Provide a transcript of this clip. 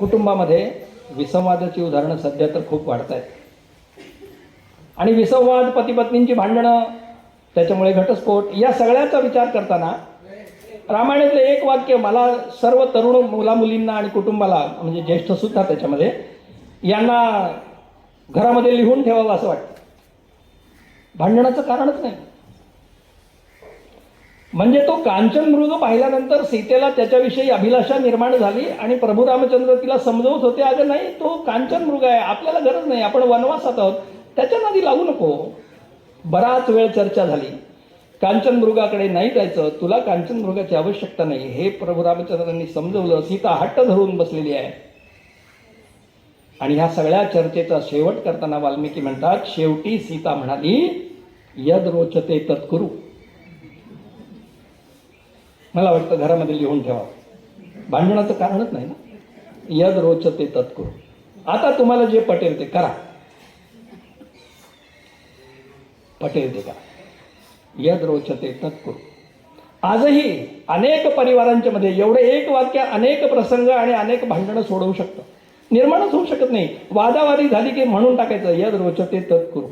कुटुंबामध्ये विसंवादाची उदाहरणं सध्या तर खूप वाढत आहेत आणि विसंवाद पतीपत्नींची भांडणं त्याच्यामुळे घटस्फोट या सगळ्याचा विचार करताना रामायणातलं एक वाक्य मला सर्व तरुण मुलामुलींना आणि कुटुंबाला म्हणजे ज्येष्ठसुद्धा त्याच्यामध्ये यांना घरामध्ये लिहून ठेवावं असं वाटतं. भांडणाचं कारणच नाही. म्हणजे तो कांचन मृग पाहिल्यानंतर सीतेला त्याच्याविषयी अभिलाषा निर्माण झाली आणि प्रभू रामचंद्र तिला समजवत होते अगं नाही तो कांचन मृग आहे आपल्याला गरज नाही आपण वनवासात आहोत त्याच्या नादी लागू नको. बराच वेळ चर्चा झाली. कांचन मृगाकडे नाही जायचं तुला कांचन मृगाची आवश्यकता नाही. हे प्रभू रामचंद्रांनी समजवलं सीता हट्ट धरून बसलेली आहे. आणि ह्या सगळ्या चर्चेचा शेवट करताना वाल्मिकी म्हणतात शेवटी सीता म्हणाली यद रोचते तत्कुरू. मला वाटतं घरामध्ये लिहून ठेवावं भांडणाचं कारणच नाही ना? यद ते तत्कुरू. आता तुम्हाला जे पटेल ते करा. पटेल ते करा. यद ते तत्कुरू. आजही अनेक परिवारांच्या मध्ये एवढे एक वाक्य अनेक प्रसंग आणि अनेक भांडणं सोडवू शकतं. निर्माणच होऊ शकत नाही. वादावादी झाली की म्हणून टाकायचं. यद रोचते तत्कुरू.